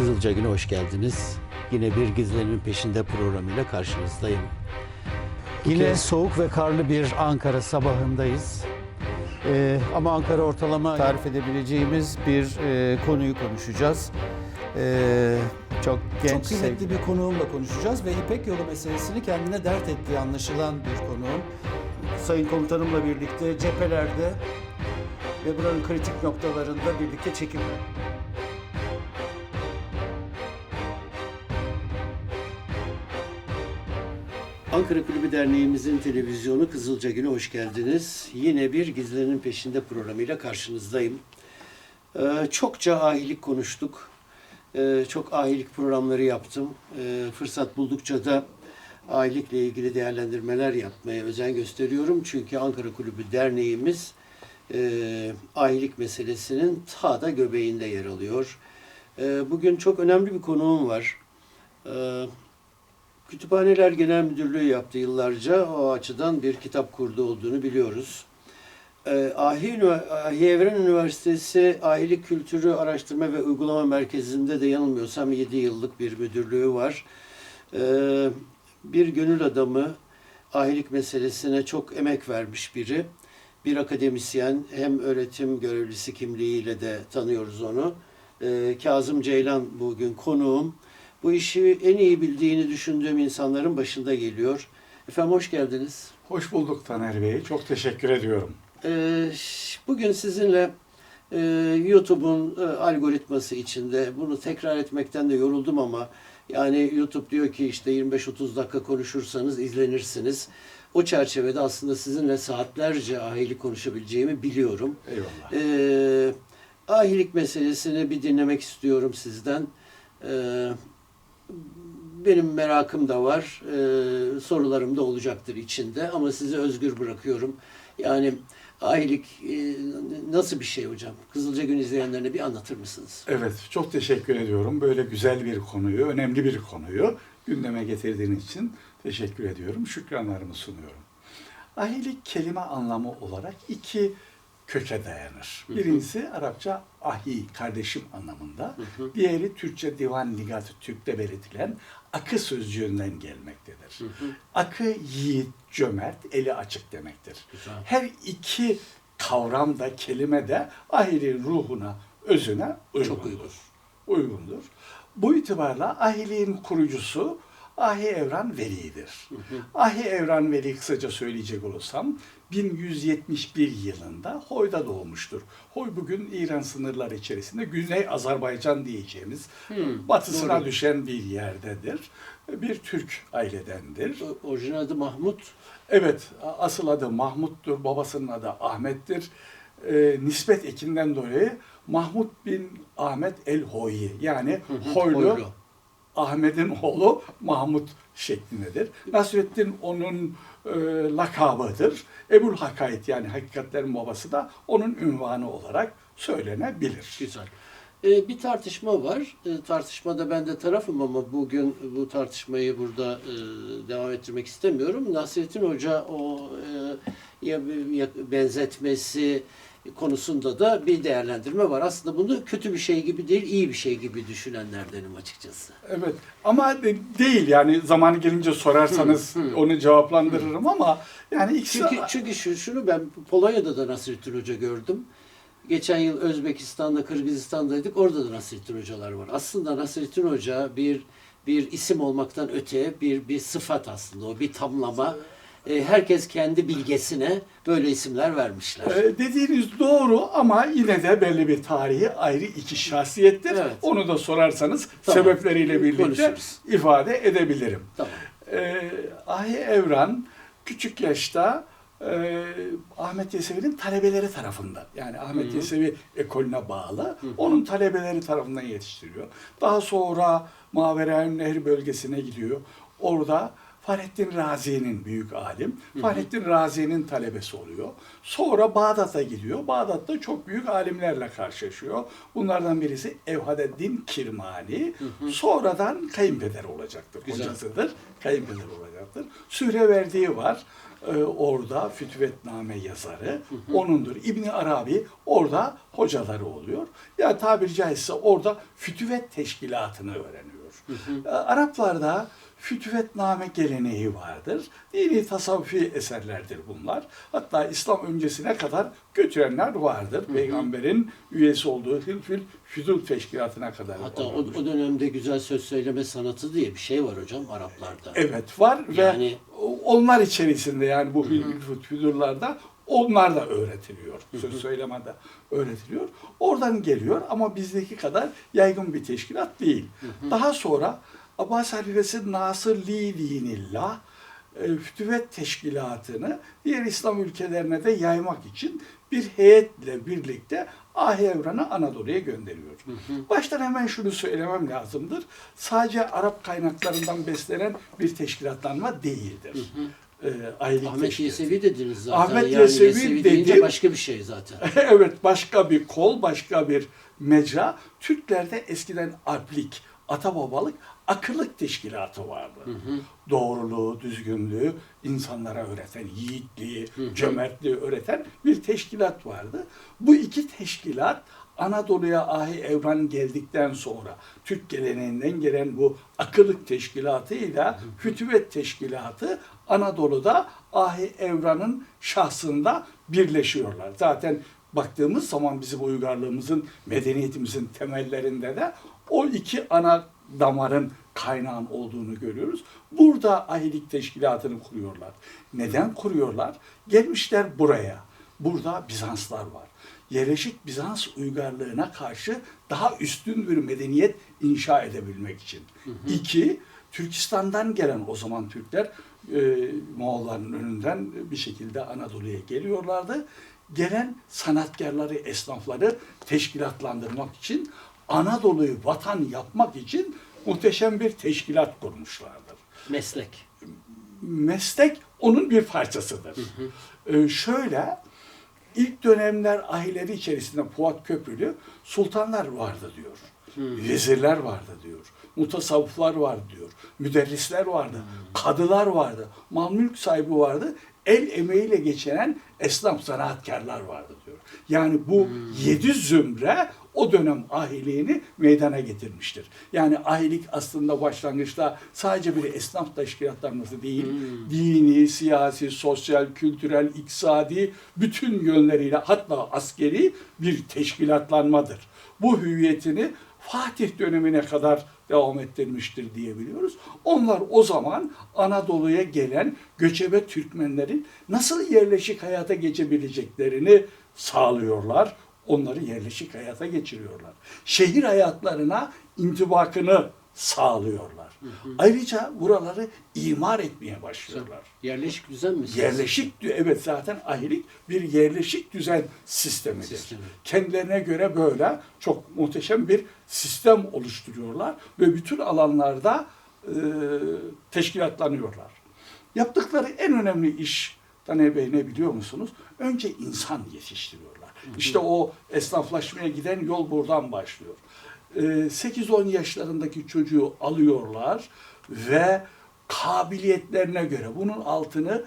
Kızılca Günü hoş geldiniz. Yine bir gizlenin peşinde programıyla karşınızdayım. Yine soğuk ve karlı bir Ankara sabahındayız. Ee, ama Ankara ortalama tarif edebileceğimiz bir e, konuyu konuşacağız. Ee, çok genç, Çok kıymetli bir konuğumla konuşacağız ve İpek yolu meselesini kendine dert ettiği anlaşılan bir konuğum. Sayın komutanımla birlikte cephelerde ve buranın kritik noktalarında birlikte çekim. Ankara Kulübü Derneğimizin televizyonu Kızılca Günü hoş geldiniz. Yine bir Gizlerin Peşinde programıyla karşınızdayım. Ee, çokça ahilik konuştuk. Ee, çok ahilik programları yaptım. Ee, fırsat buldukça da ahilikle ilgili değerlendirmeler yapmaya özen gösteriyorum. Çünkü Ankara Kulübü Derneğimiz e, ahilik meselesinin ta da göbeğinde yer alıyor. Ee, bugün çok önemli bir konuğum var. Ee, Kütüphaneler Genel Müdürlüğü yaptı yıllarca. O açıdan bir kitap kurdu olduğunu biliyoruz. Ünivers- Ahi Evren Üniversitesi Ahilik Kültürü Araştırma ve Uygulama Merkezi'nde de yanılmıyorsam 7 yıllık bir müdürlüğü var. Ee, bir gönül adamı, ahilik meselesine çok emek vermiş biri. Bir akademisyen, hem öğretim görevlisi kimliğiyle de tanıyoruz onu. Ee, Kazım Ceylan bugün konuğum. Bu işi en iyi bildiğini düşündüğüm insanların başında geliyor. Efendim hoş geldiniz. Hoş bulduk Taner Bey. Çok teşekkür ediyorum. Ee, bugün sizinle e, YouTube'un e, algoritması içinde bunu tekrar etmekten de yoruldum ama yani YouTube diyor ki işte 25-30 dakika konuşursanız izlenirsiniz. O çerçevede aslında sizinle saatlerce ahilik konuşabileceğimi biliyorum. Eyvallah. Ee, ahilik meselesini bir dinlemek istiyorum sizden. Ee, benim merakım da var. Ee, sorularım da olacaktır içinde ama sizi özgür bırakıyorum. Yani ahilik e, nasıl bir şey hocam? Kızılca Gün izleyenlerine bir anlatır mısınız? Evet, çok teşekkür ediyorum. Böyle güzel bir konuyu, önemli bir konuyu gündeme getirdiğin için teşekkür ediyorum. Şükranlarımı sunuyorum. Ahilik kelime anlamı olarak iki köke dayanır. Birincisi Arapça ahi, kardeşim anlamında. Diğeri Türkçe Divan Ligatı Türk'te belirtilen akı sözcüğünden gelmektedir. Akı yiğit, cömert, eli açık demektir. Güzel. Her iki kavram da kelime de ahilin ruhuna, özüne uygundur. uygun. Uygundur. Bu itibarla ahiliğin kurucusu Ahi Evran Veli'dir. Ahi Evran Veli kısaca söyleyecek olursam 1171 yılında Hoy'da doğmuştur. Hoy bugün İran sınırları içerisinde Güney Azerbaycan diyeceğimiz batısına doğru. düşen bir yerdedir. Bir Türk ailedendir. O- Orijinal adı Mahmut. Evet, asıl adı Mahmut'tur, babasının adı Ahmet'tir. Ee, nispet ekinden dolayı Mahmut bin Ahmet el-Hoyi yani Hoylu, Hoylu. Ahmet'in oğlu Mahmut şeklindedir. Nasrettin onun e, lakabıdır. Ebul Hakayet yani hakikatlerin babası da onun ünvanı olarak söylenebilir. Güzel. Ee, bir tartışma var. Ee, tartışmada ben de tarafım ama bugün bu tartışmayı burada e, devam ettirmek istemiyorum. Nasrettin Hoca o e, ya, benzetmesi konusunda da bir değerlendirme var. Aslında bunu kötü bir şey gibi değil, iyi bir şey gibi düşünenlerdenim açıkçası. Evet ama de- değil yani zamanı gelince sorarsanız onu cevaplandırırım ama yani ikisi Çünkü çünkü şu, şunu ben Polonya'da da Nasrettin Hoca gördüm. Geçen yıl Özbekistan'da, Kırgızistan'daydık. Orada da Nasrettin Hocalar var. Aslında Nasrettin Hoca bir bir isim olmaktan öte bir bir sıfat aslında. O bir tamlama. E, herkes kendi bilgesine böyle isimler vermişler. Ee, dediğiniz doğru ama yine de belli bir tarihi ayrı iki şahsiyettir. Evet. Onu da sorarsanız Tamam. sebepleriyle birlikte Konuşuruz. ifade edebilirim. Tamam. Ee, Ahi Evran küçük yaşta e, Ahmet Yesevi'nin talebeleri tarafından yani Ahmet Yesevi ekolüne bağlı onun talebeleri tarafından yetiştiriyor. Daha sonra Maverayn Nehir bölgesine gidiyor. Orada Fahrettin Razi'nin büyük alim. Fahrettin Razi'nin talebesi oluyor. Sonra Bağdat'a gidiyor. Bağdat'ta çok büyük alimlerle karşılaşıyor. Bunlardan birisi Evhadeddin Kirmani. Sonradan kayınpeder olacaktır. Güzel. Hocasıdır. Kayınpeder olacaktır. Sühreverdiği var. e, orada Fütüvetname yazarı. Onundur. İbni Arabi orada hocaları oluyor. Ya tabiri caizse orada Fütüvet teşkilatını öğreniyor. E, Araplarda fütüvetname geleneği vardır. Dini tasavvufi eserlerdir bunlar. Hatta İslam öncesine kadar götürenler vardır. Peygamberin üyesi olduğu Hilfül Füdül Teşkilatı'na kadar. Hatta o, o dönemde güzel söz söyleme sanatı diye bir şey var hocam Araplarda. Evet var Yani- ve onlar içerisinde yani bu Hilfül Füdül'larda onlar da öğretiliyor. Söz söylemede öğretiliyor. Oradan geliyor ama bizdeki kadar yaygın bir teşkilat değil. Daha sonra Abbas halifesi Nasır Li Dinillah e, Fütüvet Teşkilatı'nı diğer İslam ülkelerine de yaymak için bir heyetle birlikte Ahi Evran'ı Anadolu'ya gönderiyor. Baştan hemen şunu söylemem lazımdır. Sadece Arap kaynaklarından beslenen bir teşkilatlanma değildir. E, aylık Ahmet. Yesevi dediniz zaten. Ahmet yani Yesevi Yesevi dedim. başka bir şey zaten. evet başka bir kol, başka bir mecra. Türklerde eskiden alplik, ata babalık, akıllık teşkilatı vardı. Doğruluğu, düzgünlüğü insanlara öğreten, yiğitliği, cömertliği öğreten bir teşkilat vardı. Bu iki teşkilat Anadolu'ya Ahi Evran geldikten sonra Türk geleneğinden gelen bu akıllık teşkilatıyla Fütüvet teşkilatı Anadolu'da Ahi Evran'ın şahsında birleşiyorlar. Zaten baktığımız zaman bizim uygarlığımızın, medeniyetimizin temellerinde de o iki ana damarın kaynağın olduğunu görüyoruz. Burada ahilik teşkilatını kuruyorlar. Neden kuruyorlar? Gelmişler buraya. Burada Bizanslar var. Yerleşik Bizans uygarlığına karşı daha üstün bir medeniyet inşa edebilmek için. İki, Türkistan'dan gelen o zaman Türkler e, Moğolların önünden bir şekilde Anadolu'ya geliyorlardı. Gelen sanatkarları, esnafları teşkilatlandırmak için Anadolu'yu vatan yapmak için muhteşem bir teşkilat kurmuşlardır. Meslek. Meslek onun bir parçasıdır. Ee, şöyle, ilk dönemler ahileri içerisinde Fuat Köprülü sultanlar vardı diyor. Vezirler vardı diyor. Mutasavvıflar vardı diyor. Müderrisler vardı. Kadılar vardı. Mal mülk sahibi vardı. El emeğiyle geçinen esnaf sanatkarlar vardı diyor. Yani bu yedi zümre o dönem ahiliğini meydana getirmiştir. Yani ahilik aslında başlangıçta sadece bir esnaf teşkilatlanması değil, dini, siyasi, sosyal, kültürel, iktisadi bütün yönleriyle hatta askeri bir teşkilatlanmadır. Bu hüviyetini Fatih dönemine kadar devam ettirmiştir diyebiliyoruz. Onlar o zaman Anadolu'ya gelen göçebe Türkmenlerin nasıl yerleşik hayata geçebileceklerini sağlıyorlar. Onları yerleşik hayata geçiriyorlar. Şehir hayatlarına intibakını sağlıyorlar. Ayrıca buraları imar etmeye başlıyorlar. Yerleşik düzen mi? Yerleşik, evet zaten ahilik bir yerleşik düzen sistemidir. Sistemi. Kendilerine göre böyle çok muhteşem bir sistem oluşturuyorlar ve bütün alanlarda e, teşkilatlanıyorlar. Yaptıkları en önemli iş Taner Bey ne biliyor musunuz? Önce insan yetiştiriyorlar. İşte o esnaflaşmaya giden yol buradan başlıyor. E, 8-10 yaşlarındaki çocuğu alıyorlar ve kabiliyetlerine göre bunun altını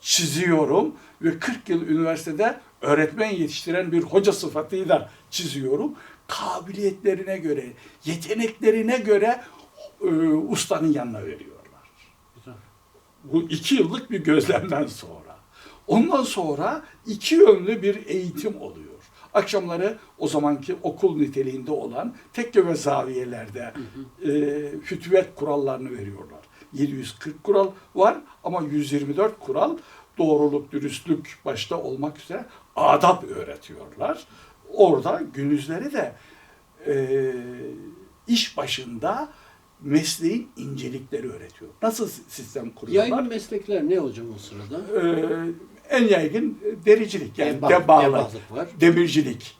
çiziyorum ve 40 yıl üniversitede öğretmen yetiştiren bir hoca sıfatıyla çiziyorum. Kabiliyetlerine göre, yeteneklerine göre e, ustanın yanına veriyorlar. Bu iki yıllık bir gözlemden sonra. Ondan sonra iki yönlü bir eğitim oluyor. Akşamları o zamanki okul niteliğinde olan tekke ve zaviyelerde e, fütüvet kurallarını veriyorlar. 740 kural var ama 124 kural doğruluk, dürüstlük başta olmak üzere adap öğretiyorlar. Orada gündüzleri de e, iş başında mesleğin incelikleri öğretiyor. Nasıl sistem kuruyorlar? Yaygın meslekler ne hocam o sırada? Ee, en yaygın dericilik yani Deba- debalık, debalık var. demircilik.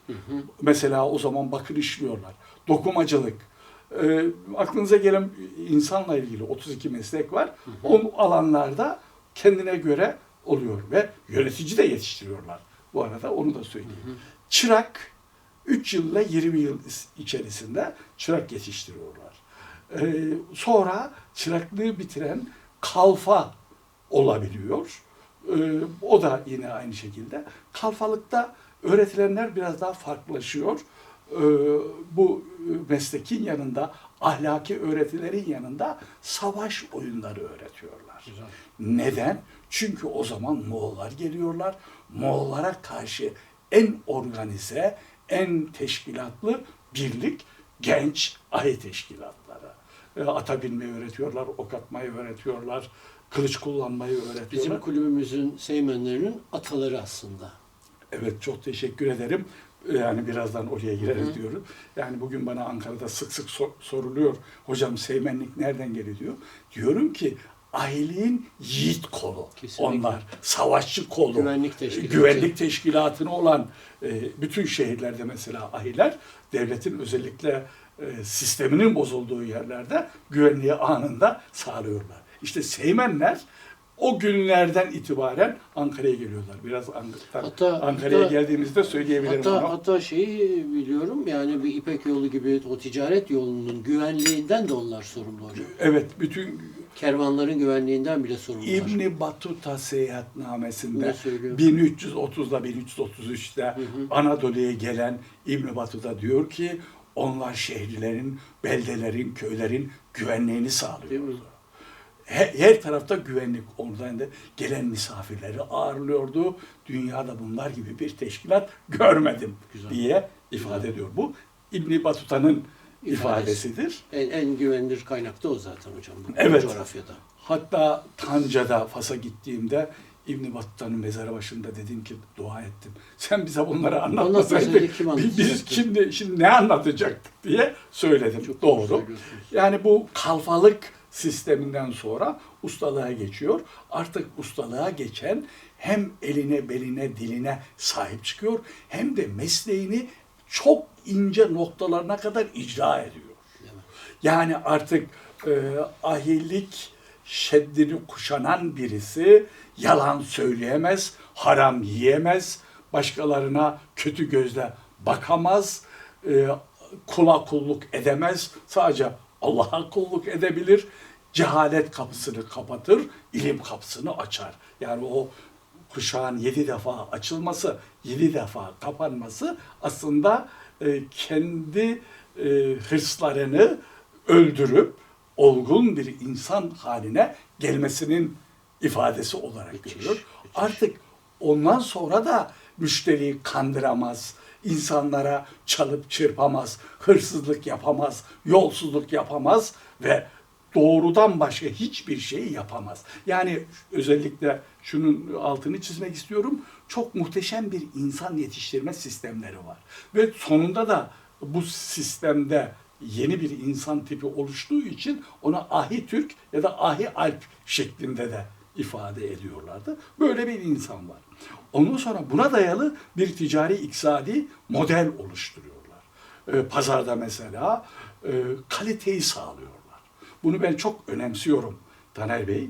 Mesela o zaman bakır işliyorlar. Dokumacılık. Ee, aklınıza gelen insanla ilgili 32 meslek var. O alanlarda kendine göre oluyor ve yönetici de yetiştiriyorlar. Bu arada onu da söyleyeyim. Çırak 3 yılla 20 yıl içerisinde çırak yetiştiriyorlar. Ee, sonra çıraklığı bitiren kalfa olabiliyor. Ee, o da yine aynı şekilde. Kalfalıkta öğretilenler biraz daha farklılaşıyor. Ee, bu e, meslekin yanında, ahlaki öğretilerin yanında savaş oyunları öğretiyorlar. Güzel. Neden? Çünkü o zaman Moğollar geliyorlar. Moğollara karşı en organize, en teşkilatlı birlik genç ahi teşkilatları. E, Ata binmeyi öğretiyorlar, ok atmayı öğretiyorlar, kılıç kullanmayı öğretiyorlar. Bizim kulübümüzün seymenlerinin ataları aslında. Evet çok teşekkür ederim. Yani birazdan oraya gireriz diyorum. Yani bugün bana Ankara'da sık sık so- soruluyor. Hocam seymenlik nereden geliyor diyor. Diyorum ki ahiliğin yiğit kolu. Kesinlikle. Onlar savaşçı kolu. Güvenlik teşkilatı. Güvenlik teşkilatını olan e, bütün şehirlerde mesela ahiler devletin özellikle e, sisteminin bozulduğu yerlerde güvenliği anında sağlıyorlar. İşte seymenler o günlerden itibaren Ankara'ya geliyorlar. Biraz Hatta- Ankara'ya hatta- geldiğimizde söyleyebilirim Hatta, onu. hatta şeyi biliyorum yani bir İpek yolu gibi o ticaret yolunun güvenliğinden de onlar sorumlu hocam. Evet, bütün Kervanların güvenliğinden bile sorumlular. İbni Batuta seyahatnamesinde söylüyor? 1330'da 1333'te Anadolu'ya gelen İbni Batuta diyor ki onlar şehirlerin, beldelerin, köylerin güvenliğini Değil sağlıyor. mi? Her, her tarafta güvenlik oradan da gelen misafirleri ağırlıyordu. Dünyada bunlar gibi bir teşkilat görmedim Güzel. diye ifade ediyor. Bu İbni Batuta'nın İfadesi. ifadesidir. En, en güvenilir kaynak da o zaten hocam bu Evet. coğrafyada. Hatta Tanca'da Fas'a gittiğimde İbn Battuta'nın mezarı başında dedim ki dua ettim. Sen bize bunları anlatmasaydın Anlatmasaydı kim biz- şimdi şimdi ne anlatacaktık diye söyledim. Çok doğru. Yani bu kalfalık sisteminden sonra ustalığa geçiyor. Artık ustalığa geçen hem eline, beline, diline sahip çıkıyor hem de mesleğini çok ince noktalarına kadar icra ediyor. Yani artık e, ahillik şeddini kuşanan birisi yalan söyleyemez, haram yiyemez, başkalarına kötü gözle bakamaz, e, kula kulluk edemez, sadece Allah'a kulluk edebilir, cehalet kapısını kapatır, ilim kapısını açar. Yani o kuşağın yedi defa açılması, yedi defa kapanması aslında e, kendi e, hırslarını öldürüp olgun bir insan haline gelmesinin ifadesi olarak Müthiş, görüyor. Artık ondan sonra da müşteriyi kandıramaz, insanlara çalıp çırpamaz, hırsızlık yapamaz, yolsuzluk yapamaz ve doğrudan başka hiçbir şey yapamaz. Yani özellikle şunun altını çizmek istiyorum. Çok muhteşem bir insan yetiştirme sistemleri var. Ve sonunda da bu sistemde yeni bir insan tipi oluştuğu için ona ahi Türk ya da ahi Alp şeklinde de ifade ediyorlardı. Böyle bir insan var. Ondan sonra buna dayalı bir ticari iktisadi model oluşturuyorlar. Ee, pazarda mesela e, kaliteyi sağlıyorlar. Bunu ben çok önemsiyorum Taner Bey.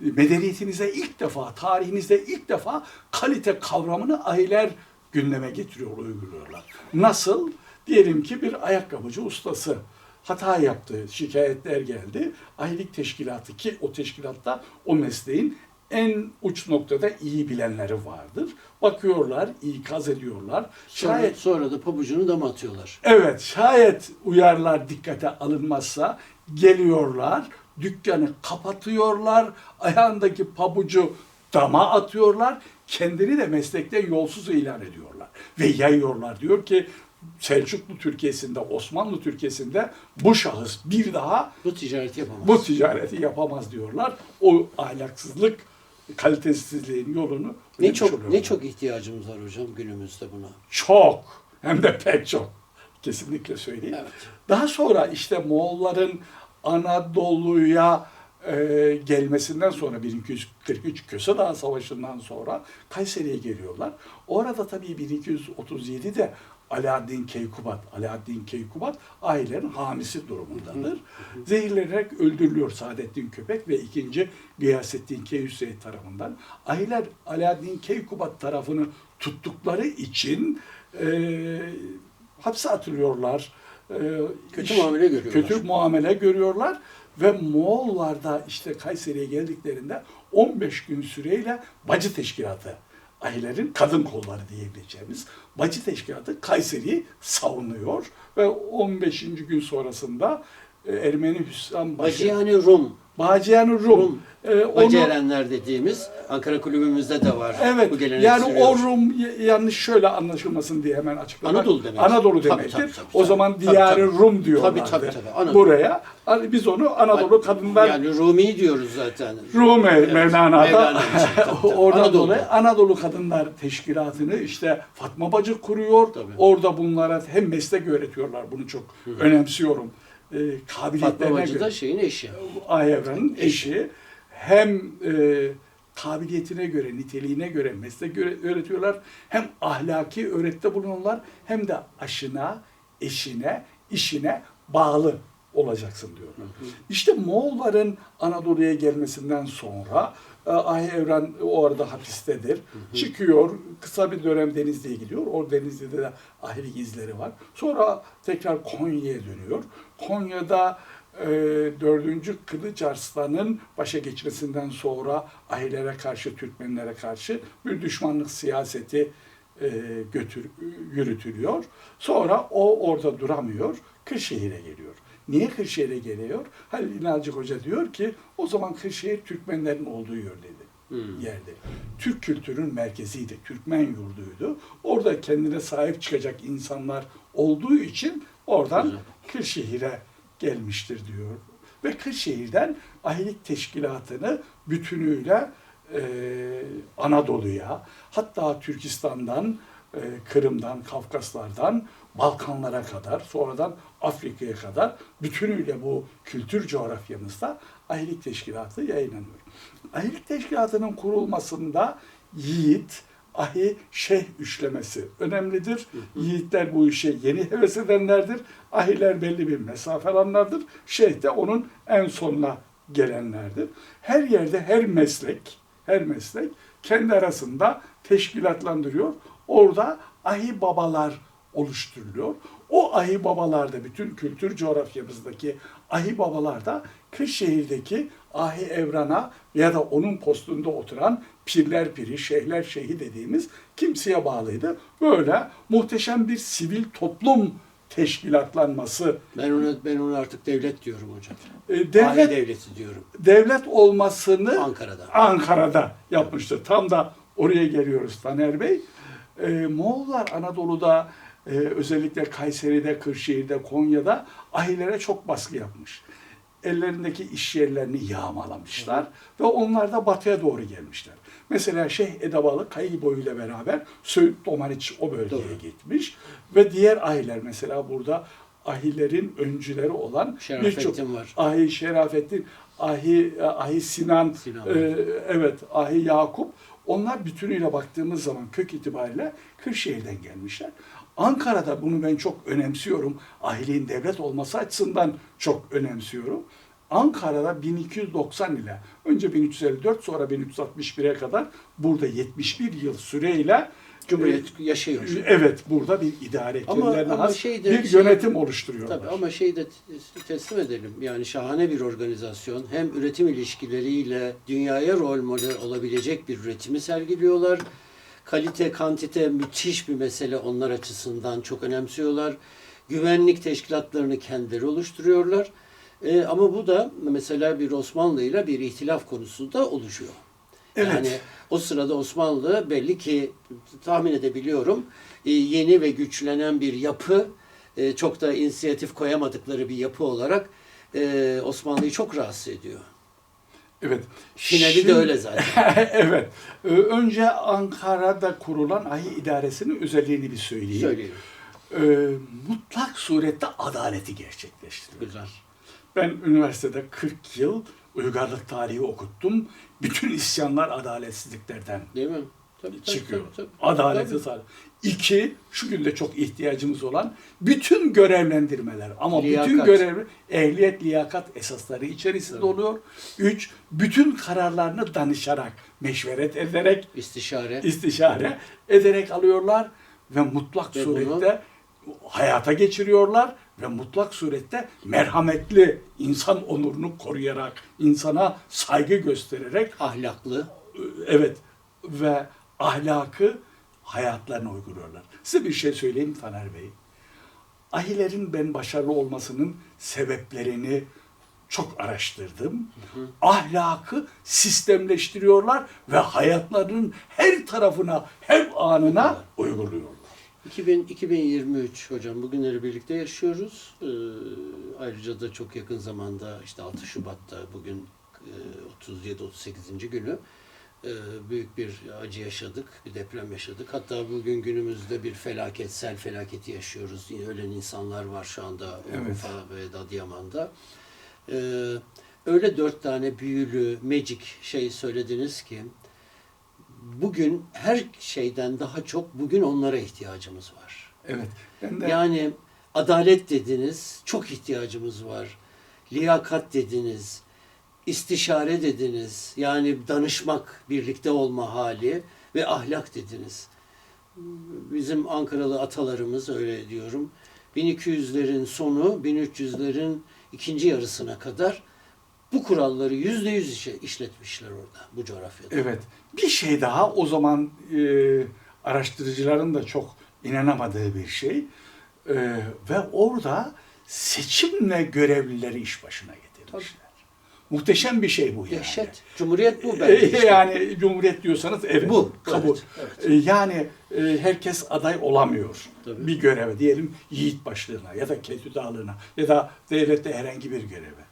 Medeniyetimize ilk defa, tarihinizde ilk defa kalite kavramını aileler gündeme getiriyor, uyguluyorlar. Nasıl? Diyelim ki bir ayakkabıcı ustası hata yaptı, şikayetler geldi. Ahilik teşkilatı ki o teşkilatta o mesleğin en uç noktada iyi bilenleri vardır. Bakıyorlar, ikaz ediyorlar. Sonra, Şayet sonra da pabucunu dama atıyorlar. Evet, şayet uyarlar dikkate alınmazsa geliyorlar, dükkanı kapatıyorlar, ayağındaki pabucu dama atıyorlar, kendini de meslekte yolsuz ilan ediyorlar. Ve yayıyorlar. Diyor ki Selçuklu Türkiye'sinde, Osmanlı Türkiye'sinde bu şahıs bir daha Bu ticareti yapamaz. bu ticareti yapamaz diyorlar. O ahlaksızlık, kalitesizliğin yolunu ne çok oluyorlar. ne çok ihtiyacımız var hocam günümüzde buna. Çok hem de pek çok. Kesinlikle söyleyeyim. Evet. Daha sonra işte Moğolların Anadolu'ya e, gelmesinden sonra 1243 Köse Dağı Savaşı'ndan sonra Kayseri'ye geliyorlar. Orada tabii 1237'de Alaaddin Keykubat, Alaaddin Keykubat ailenin hamisi durumundadır. Zehirlenerek öldürülüyor Saadettin Köpek ve ikinci Gıyasettin Keyhüseyin tarafından. Aileler Alaaddin Keykubat tarafını tuttukları için e, hapse atılıyorlar. e, Kötü iş- muamele görüyorlar. Kötü muamele görüyorlar ve Moğollar da işte Kayseri'ye geldiklerinde 15 gün süreyle bacı teşkilatı ahilerin kadın kolları diyebileceğimiz bacı teşkilatı Kayseri'yi savunuyor ve 15. gün sonrasında e, Ermeni Hüsam Başı yani Rum. Bacıyan Rum, Rum. e, Bacı onu- dediğimiz Ankara kulübümüzde de var. Evet. Bu gelenek yani sürüyor. o Rum yanlış şöyle anlaşılmasın diye hemen açıklamak. Anadolu demek. Anadolu Tabii, demektir. tabii, tabii, o tabii. zaman Tabii, diyarı. Rum diyorlardı. Tabii, tabii, tabii. Anadolu. Buraya. Hani Biz onu Anadolu kadınlar Yani Rumi diyoruz zaten. Rum Evet, Mevlana'da oradan Anadolu. dolayı Anadolu Kadınlar Teşkilatı'nı işte Fatma Bacı kuruyor. Tabii. Orada bunlara hem meslek öğretiyorlar. Bunu çok önemsiyorum. Fatma kabiliyetlerine Bacı göre. da şeyin eşi. Ayevran'ın eşi hem e, kabiliyetine göre, niteliğine göre meslek göre öğretiyorlar. Hem ahlaki öğretide bulunuyorlar hem de aşına, eşine, işine bağlı olacaksın diyorlar. İşte Moğolların Anadolu'ya gelmesinden sonra e, Ahi Evran o arada hapistedir. Çıkıyor, kısa bir dönem Denizli'ye gidiyor. O Denizli'de de ahilik izleri var. Sonra tekrar Konya'ya dönüyor. Konya'da e, 4. Kılıç Arslan'ın başa geçmesinden sonra ahilere karşı, Türkmenlere karşı bir düşmanlık siyaseti e, götür, yürütülüyor. Sonra o orada duramıyor, Kırşehir'e geliyor. Niye Kırşehir'e geliyor? Halil İnalcık Hoca diyor ki o zaman Kırşehir Türkmenlerin olduğu yerdeydi. Yerde. Türk kültürün merkeziydi, Türkmen yurduydu. Orada kendine sahip çıkacak insanlar olduğu için oradan Güzel. Kırşehir'e gelmiştir diyor. Ve Kırşehir'den ahilik teşkilatını bütünüyle e, Anadolu'ya, hatta Türkistan'dan, e, Kırım'dan, Kafkaslardan, Balkanlara kadar, sonradan Afrika'ya kadar bütünüyle bu kültür coğrafyamızda ahilik teşkilatı yayınlanıyor. Ahilik teşkilatının kurulmasında yiğit, ahi şeyh üçlemesi önemlidir. Yiğitler bu işe yeni heves edenlerdir. Ahiler belli bir mesafe alanlardır. Şeyh de onun en sonuna gelenlerdir. Her yerde her meslek, her meslek kendi arasında teşkilatlandırıyor. Orada ahi babalar oluşturuluyor. O ahi babalarda bütün kültür coğrafyamızdaki ahi babalarda Kırşehir'deki ahi evrana ya da onun postunda oturan pirler piri, şeyhler şeyhi dediğimiz kimseye bağlıydı. Böyle muhteşem bir sivil toplum teşkilatlanması, Ben ona ben ona artık devlet diyorum hocam. e, Aile devlet devleti diyorum. devlet olmasını Ankara'da. Ankara'da yapmıştır. Tam da oraya geliyoruz Taner Bey. Ee, Moğollar Anadolu'da e, özellikle Kayseri'de, Kırşehir'de, Konya'da ahilere çok baskı yapmış. Ellerindeki iş yerlerini yağmalamışlar ve onlar da batıya doğru gelmişler. Mesela Şeyh Edebalı Kayı boyuyla beraber Söğüt Domaniç o bölgeye Doğru. gitmiş ve diğer ahiler mesela burada ahilerin öncüleri olan birçok. Ahi Şerafettin, Ahi, Ahi Sinan, Sinan. e, evet Ahi Yakup. Onlar bütünüyle baktığımız zaman kök itibariyle Kırşehir'den gelmişler. Ankara'da bunu ben çok önemsiyorum. Ahiliğin devlet olması açısından çok önemsiyorum. Ankara'da 1290 ile önce 1354 sonra 1361'e kadar burada 71 yıl süreyle Cumhuriyet yaşıyor. e, evet burada bir idare Ama- ama has şey de- bir şey- yönetim oluşturuyorlar. Tabii ama şeyi de teslim edelim. Yani şahane bir organizasyon. Hem üretim ilişkileriyle dünyaya rol model olabilecek bir üretimi sergiliyorlar. Kalite, kantite müthiş bir mesele onlar açısından çok önemsiyorlar. Güvenlik teşkilatlarını kendileri oluşturuyorlar. Ee, ama bu da mesela bir Osmanlı ile bir ihtilaf konusunda oluşuyor. Evet. Yani o sırada Osmanlı belli ki tahmin edebiliyorum e, yeni ve güçlenen bir yapı e, çok da inisiyatif koyamadıkları bir yapı olarak e, Osmanlı'yı çok rahatsız ediyor. Evet. Finali Şimdi- de öyle zaten. evet. Ee, Önce Ankara'da kurulan ahi idaresinin özelliğini bir söyleyeyim. Söyleyeyim. Ee, mutlak surette adaleti gerçekleştiriyor. Güzel. Ben üniversitede 40 yıl uygarlık tarihi okuttum. Bütün isyanlar adaletsizliklerden Değil mi? Tabii, tabii, çıkıyor. tabii, tabii. Adaleti Tabii. sağlıyor. İki, şu günde çok ihtiyacımız olan bütün görevlendirmeler ama bütün Liyakat. görev, ehliyet, liyakat esasları içerisinde oluyor. Üç, bütün kararlarını danışarak, meşveret ederek, İstişare. istişare ederek alıyorlar ve mutlak Ve surette hayata geçiriyorlar ve mutlak surette merhametli, insan onurunu koruyarak, insana saygı göstererek Ahlaklı. evet ve ahlakı hayatlarına uyguluyorlar. Size bir şey söyleyeyim Taner Bey. Ahilerin ben başarılı olmasının sebeplerini çok araştırdım. Ahlakı sistemleştiriyorlar ve hayatlarının her tarafına, her anına uyguluyorlar. 2000, 2023 hocam bugünleri birlikte yaşıyoruz. Ee, ayrıca da çok yakın zamanda işte 6 Şubat'ta bugün e, 37-38. günü büyük bir acı yaşadık, bir deprem yaşadık. Hatta bugün günümüzde bir felaket, sel felaketi yaşıyoruz. Ölen insanlar var şu anda Evet. Urfa ve Adıyaman'da. Ee, öyle dört tane büyülü, magic şey söylediniz ki bugün her şeyden daha çok bugün onlara ihtiyacımız var. Evet. Ben de Yani adalet dediniz, çok ihtiyacımız var. Liyakat dediniz, istişare dediniz, yani danışmak, birlikte olma hali ve ahlak dediniz. Bizim Ankaralı atalarımız öyle diyorum. 1200'lerin sonu, 1300'lerin ikinci yarısına kadar bu kuralları yüzde yüz işletmişler orada, bu coğrafyada. Evet. Bir şey daha o zaman e, araştırıcıların da çok inanamadığı bir şey. E, ve orada seçimle görevlileri iş başına getirmişler. Muhteşem bir şey bu yani. Dehşet. Cumhuriyet bu bence. E, işte. yani cumhuriyet diyorsanız evet. Bu, Kabul. evet, E, Yani e, herkes aday olamıyor. Tabii. Bir göreve diyelim yiğit başlığına ya da ketü dağlığına ya da devlette herhangi bir göreve.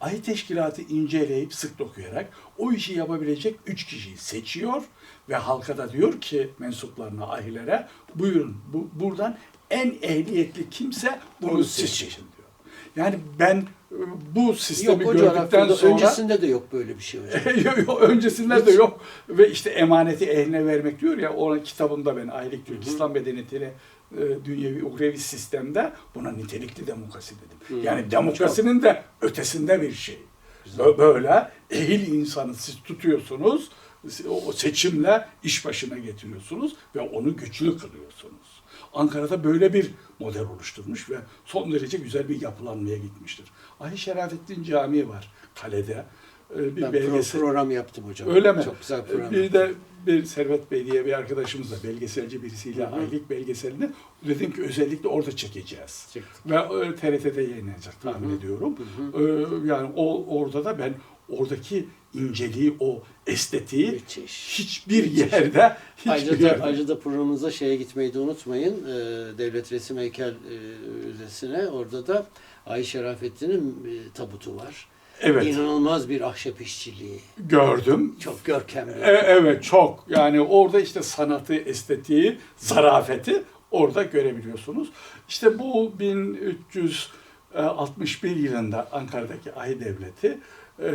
Ay teşkilatı inceleyip sık dokuyarak o işi yapabilecek üç kişiyi seçiyor ve halka da diyor ki mensuplarına, ahilere buyurun bu, buradan en ehliyetli kimse bunu siz seçin. Diyor. Yani ben bu sistemi Yok gördükten sonra öncesinde de yok böyle bir şey hocam. öncesinde de yok. Ve işte emaneti ehline vermek diyor ya, o kitabımda ben Aylık Türk İslam Medeniyeti'ni e, dünyevi, uhrevi sistemde buna nitelikli demokrasi dedim. Hı. Yani demokrasinin de ötesinde bir şey. Bö- Böyle ehil insanı siz tutuyorsunuz, o seçimle iş başına getiriyorsunuz ve onu güçlü kılıyorsunuz. Ankara'da böyle bir model oluşturmuş ve son derece güzel bir yapılanmaya gitmiştir. Ahi Şerafettin Camii var kalede. Ee, Bir Ben belgesel. program yaptım hocam. Öyle mi? Çok güzel program. Bir de bir Servet Bey diye bir arkadaşımızla belgeselci birisiyle Hı hı. aylık belgeselini dedim ki özellikle orada çekeceğiz. Çektik. Ve e, TRT'de yayınlanacak tahmin Hı hı. ediyorum. Hı Ee, Yani o orada da ben oradaki inceliği, o estetiği Müthiş. hiçbir Müthiş. yerde hiçbir Ayrıca yerde ayrıca da programımıza şeye gitmeyi de unutmayın. Ee, Devlet Resim Heykel e, Müzesi'ne. Orada da Ay Şerafettin'in e, tabutu var. Evet İnanılmaz bir ahşap işçiliği. gördüm. Çok görkemli. E, evet çok. Yani orada işte sanatı, estetiği, zarafeti orada görebiliyorsunuz. İşte bu 1361 yılında Ankara'daki Ay Devleti e,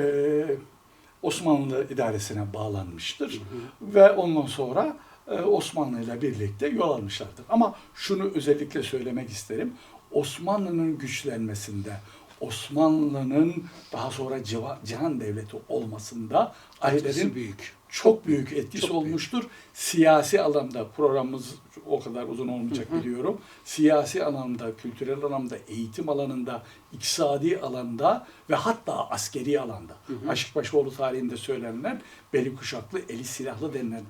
Osmanlı idaresine bağlanmıştır. Ve ondan sonra e, Osmanlı ile birlikte yol almışlardır. Ama şunu özellikle söylemek isterim. Osmanlı'nın güçlenmesinde, Osmanlı'nın daha sonra civa- cihan devleti olmasında Aylerin büyük. çok büyük etkisi Çok büyük. olmuştur. Siyasi alanda programımız o kadar uzun olmayacak biliyorum. Siyasi alanda, kültürel alanda, eğitim alanında, iktisadi alanda ve hatta askeri alanda. Aşıkbaşoğlu tarihinde söylenen beli kuşaklı, eli silahlı denilen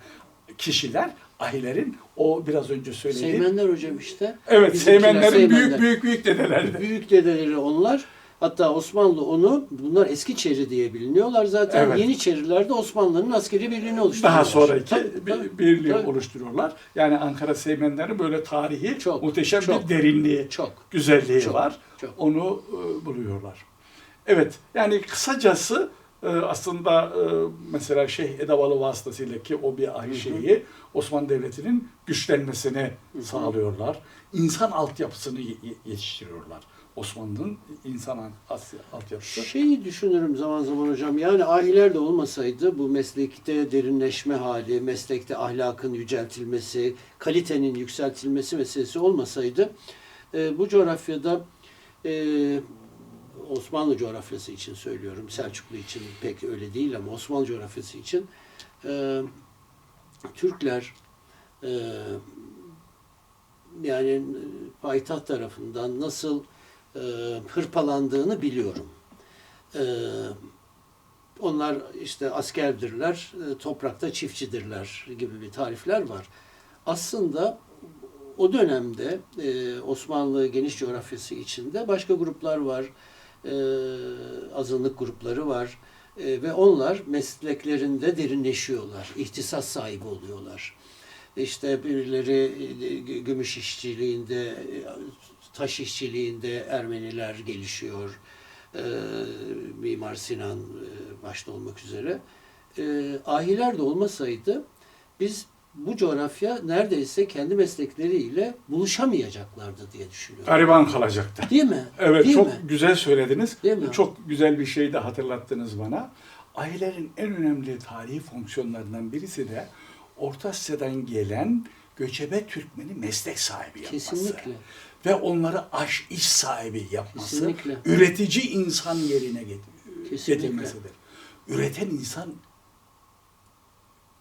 kişiler ahilerin o biraz önce söylediğim Seymenler hocam işte. Evet, Seymenlerin büyük Seymenler. büyük büyük dedelerdi. Büyük dedeleri onlar. Hatta Osmanlı onu, bunlar eski çeri diye biliniyorlar zaten. Evet. Yeniçeriler de Osmanlı'nın askeri birliğini oluşturuyorlar. Daha sonraki Tabii, bir- birliği tabii. oluşturuyorlar. Yani Ankara Seymenleri böyle tarihi Çok, muhteşem çok. bir derinliği, Çok. güzelliği Çok, var. çok. Onu e, buluyorlar. Evet, yani kısacası e, aslında e, mesela Şeyh Edevalı vasıtasıyla ki o bir ahi şeyi Osmanlı Devleti'nin güçlenmesini sağlıyorlar. İnsan altyapısını ye- ye- yetiştiriyorlar. Osmanlı'nın insan al- altyapısı. Şeyi düşünürüm zaman zaman hocam. Yani ahiler de olmasaydı bu meslekte derinleşme hali, meslekte ahlakın yüceltilmesi, kalitenin yükseltilmesi meselesi olmasaydı e, bu coğrafyada e, Osmanlı coğrafyası için söylüyorum. Selçuklu için pek öyle değil ama Osmanlı coğrafyası için e, Türkler yani payitaht tarafından nasıl e, hırpalandığını biliyorum. E, onlar işte askerdirler, e, toprakta çiftçidirler gibi bir tarifler var. Aslında o dönemde e, Osmanlı geniş coğrafyası içinde başka gruplar var, e, azınlık grupları var E, ve onlar mesleklerinde derinleşiyorlar, ihtisas sahibi oluyorlar. İşte birileri e, gü- gümüş işçiliğinde, e, taş işçiliğinde Ermeniler gelişiyor. E, Mimar Sinan e, başta olmak üzere. E, ahiler de olmasaydı biz bu coğrafya neredeyse kendi meslekleriyle buluşamayacaklardı diye düşünüyorum. Gariban kalacaktı. Değil mi? Evet Değil çok mi? güzel söylediniz. Değil mi? Çok güzel bir şey de hatırlattınız bana. Ailelerin en önemli tarihi fonksiyonlarından birisi de Orta Asya'dan gelen göçebe Türkmeni meslek sahibi yapması. Kesinlikle. Ve onları aş iş sahibi yapması. Kesinlikle. Üretici insan yerine getirmesidir. Üreten insan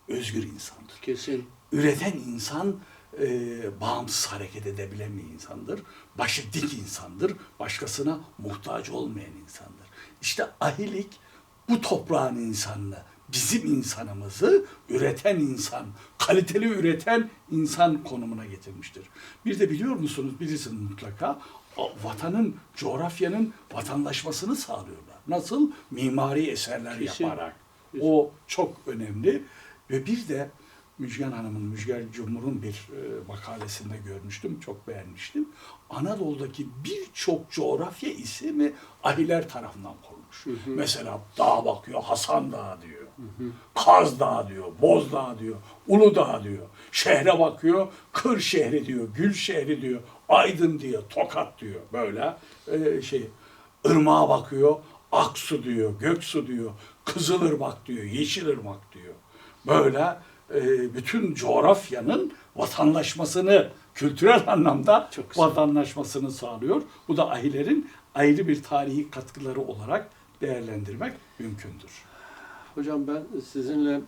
özgür insandır Kesin. üreten insan e, bağımsız hareket edebilen bir insandır. Başı dik insandır. Başkasına muhtaç olmayan insandır. İşte ahilik bu toprağın insanını, bizim insanımızı üreten insan, kaliteli üreten insan konumuna getirmiştir. Bir de biliyor musunuz, bilirsiniz mutlaka, o vatanın, coğrafyanın vatandaşmasını sağlıyorlar. Nasıl? Mimari eserler Kesin. yaparak. O çok önemli. Ve bir de Müjgan Hanım'ın, Müjgan Cumhur'un bir e, makalesinde görmüştüm, çok beğenmiştim. Anadolu'daki birçok coğrafya ismi ahiler tarafından konmuş. Mesela dağa bakıyor, Hasan Dağı diyor. Kaz Dağı diyor, Boz Dağı diyor, Ulu Dağı diyor. Şehre bakıyor, Kır şehri diyor, Gül şehri diyor, Aydın diyor, Tokat diyor. Böyle e, şey, Irmağa bakıyor, Aksu diyor, Göksu diyor, Kızılırmak diyor, Yeşilırmak diyor. Böyle e, bütün coğrafyanın vatandaşmasını, kültürel anlamda Çok vatandaşmasını sağlıyor. Bu da ahilerin ayrı bir tarihi katkıları olarak değerlendirmek mümkündür. Hocam ben sizinle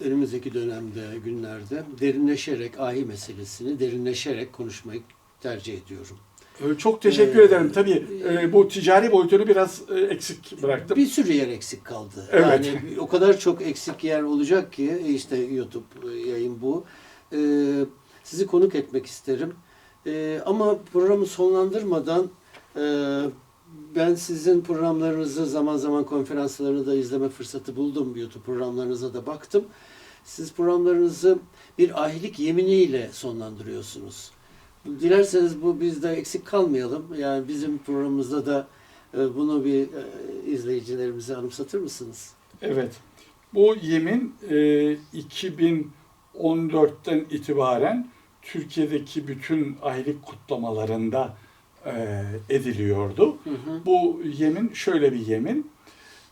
önümüzdeki dönemde, günlerde derinleşerek ahi meselesini derinleşerek konuşmayı tercih ediyorum. Ee, Çok teşekkür Ee, ederim. Tabii e, bu ticari boyutunu biraz e, eksik bıraktım. Bir sürü yer eksik kaldı. Evet. Yani o kadar çok eksik yer olacak ki işte YouTube yayın bu. Ee, sizi konuk etmek isterim. Ee, ama programı sonlandırmadan e, ben sizin programlarınızı zaman zaman konferanslarını da izleme fırsatı buldum. YouTube programlarınıza da baktım. Siz programlarınızı bir ahilik yeminiyle sonlandırıyorsunuz. Dilerseniz bu bizde eksik kalmayalım. Yani bizim programımızda da e, bunu bir e, izleyicilerimize anımsatır mısınız? Evet. Bu yemin e, 2014'ten itibaren Türkiye'deki bütün aylık kutlamalarında e, ediliyordu. Bu yemin şöyle bir yemin.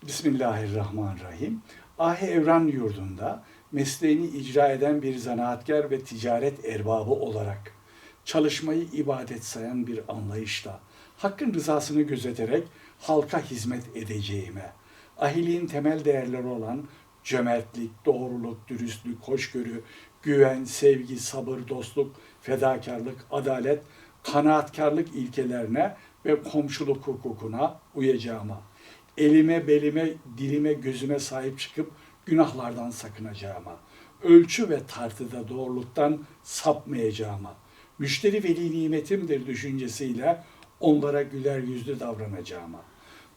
Bismillahirrahmanirrahim. Ahi Evran yurdunda mesleğini icra eden bir zanaatkar ve ticaret erbabı olarak çalışmayı ibadet sayan bir anlayışla hakkın rızasını gözeterek halka hizmet edeceğime, ahiliğin temel değerleri olan cömertlik, doğruluk, dürüstlük, hoşgörü, güven, sevgi, sabır, dostluk, fedakarlık, adalet, kanaatkarlık ilkelerine ve komşuluk hukukuna uyacağıma, elime, belime, dilime, gözüme sahip çıkıp günahlardan sakınacağıma, ölçü ve tartıda doğruluktan sapmayacağıma, müşteri veli nimetimdir düşüncesiyle onlara güler yüzlü davranacağıma,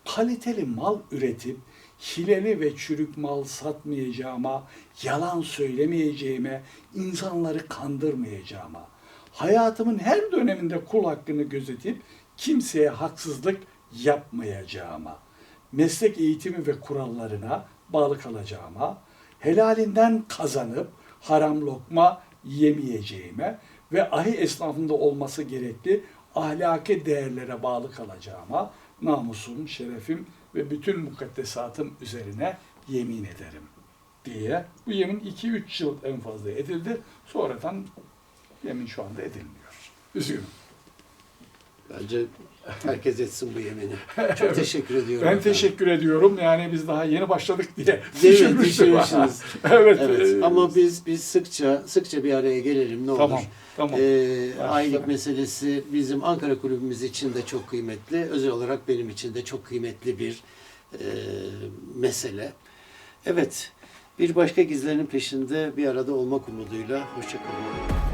kaliteli mal üretip hileli ve çürük mal satmayacağıma, yalan söylemeyeceğime, insanları kandırmayacağıma, hayatımın her döneminde kul hakkını gözetip kimseye haksızlık yapmayacağıma, meslek eğitimi ve kurallarına bağlı kalacağıma, helalinden kazanıp haram lokma yemeyeceğime ve ahi esnafında olması gerekli ahlaki değerlere bağlı kalacağıma, namusum, şerefim ve bütün mukaddesatım üzerine yemin ederim diye. Bu yemin 2-3 yıl en fazla edildi. Sonradan yemin şu anda edilmiyor. Üzgünüm. Bence herkes etsin bu yemini. Çok teşekkür ediyorum. Ben efendim. teşekkür ediyorum. Yani biz daha yeni başladık diye. Düşünmüşsünüz. evet. Evet. e, Ama biz biz sıkça sıkça bir araya gelelim ne Tamam, olur. tamam. Ee, ailelik meselesi bizim Ankara kulübümüz için de çok kıymetli. Özel olarak benim için de çok kıymetli bir e, mesele. Evet. Bir başka gizlerin peşinde bir arada olmak umuduyla. Hoşçakalın.